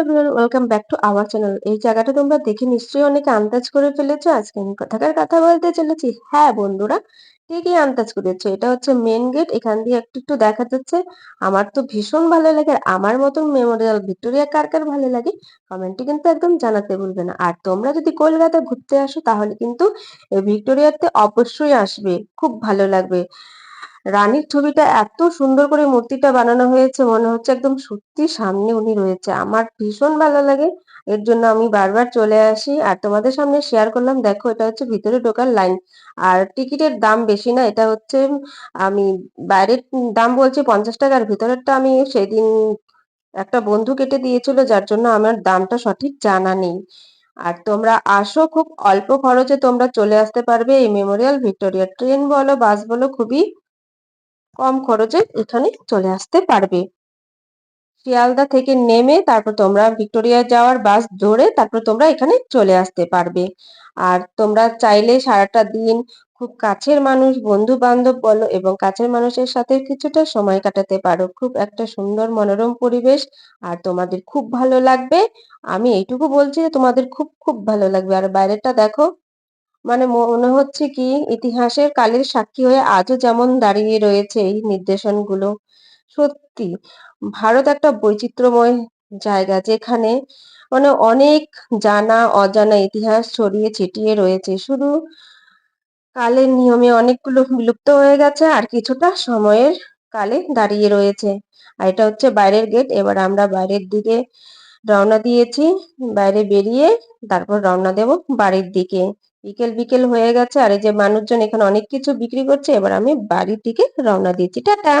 Everyone welcome back to our channel এই জায়গাটা তোমরা দেখে নিশ্চয়ই অনেকে আন্দাজ করে ফেলেছো। আজকে আমি কোথাকার কথা বলতে চলেছি। হ্যাঁ বন্ধুরা, ঠিকই আন্দাজ করেছ। এটা হচ্ছে মেন গেট এখান দিয়ে একটু একটু দেখা যাচ্ছে। আমার তো ভীষণ ভালো লাগে আর আমার মতন মেমোরিয়াল ভিক্টোরিয়া কার কার ভালো লাগে কমেন্টে কিন্তু একদম জানাতে ভুলবে না। আর তোমরা যদি কলকাতা ঘুরতে আসো, তাহলে কিন্তু ভিক্টোরিয়াতে অবশ্যই আসবে। খুব ভালো লাগবে। রানীর ছবিটা এত সুন্দর করে মূর্তিটা বানানো হয়েছে, মনে হচ্ছে একদম সত্যি সামনে উনি রয়েছে। আমার ভীষণ ভালো লাগে, এর জন্য আমি বারবার চলে আসি। আর তোমাদের সামনে শেয়ার করলাম, দেখো এটা হচ্ছে ভিতরে ঢোকার লাইন আর টিকিটের দাম বেশি না, এটা হচ্ছে, আমি বাইরের দাম বলছি পঞ্চাশ টাকার, ভিতরেরটা আমি সেদিন একটা বন্ধু কেটে দিয়েছিল, যার জন্য আমার দামটা সঠিক জানা নেই। আর তোমরা আসো খুব অল্প খরচে, তোমরা চলে আসতে পারবে এই মেমোরিয়াল ভিক্টোরিয়া ট্রেন বলো বাস বলো, খুবই কম খরচে এখানে চলে আসতে পারবে। শিয়ালদা থেকে নেমে তারপর তোমরা ভিক্টোরিয়া যাওয়ার বাস ধরে তারপর তোমরা এখানে চলে আসতে পারবে। আর তোমরা চাইলে সারাটা দিন খুব কাছের মানুষ বন্ধু বান্ধব বলো এবং কাছের মানুষের সাথে কিছুটা সময় কাটাতে পারো। খুব একটা সুন্দর মনোরম পরিবেশ আর তোমাদের খুব ভালো লাগবে। আমি এইটুকু বলছি যে তোমাদের খুব খুব ভালো লাগবে। আর বাইরেটা দেখো মানে মনে হচ্ছে কি, ইতিহাসের কালের সাক্ষী হয়ে আজও যেমন দাঁড়িয়ে রয়েছে এই নির্দেশনগুলো। সত্যি, ভারত একটা বৈচিত্র্যময় জায়গা যেখানে মানে অনেক জানা, অজানা ইতিহাস ছড়িয়ে ছিটিয়ে রয়েছে। শুধু কালের নিয়মে অনেকগুলো বিলুপ্ত হয়ে গেছে আর কিছুটা সময়ের কালে দাঁড়িয়ে রয়েছে। আর এটা হচ্ছে বাইরের গেট এবার আমরা বাইরের দিকে রওনা দিয়েছি। বাইরে বেরিয়ে তারপর রওনা দেব বাড়ির দিকে। বিকেল বিকেল হয়ে গেছে, আর এই যে মানুষজন এখানে অনেক কিছু বিক্রি করছে, এবার আমি বাড়ির দিকে রওনা দিয়েছি টাটা!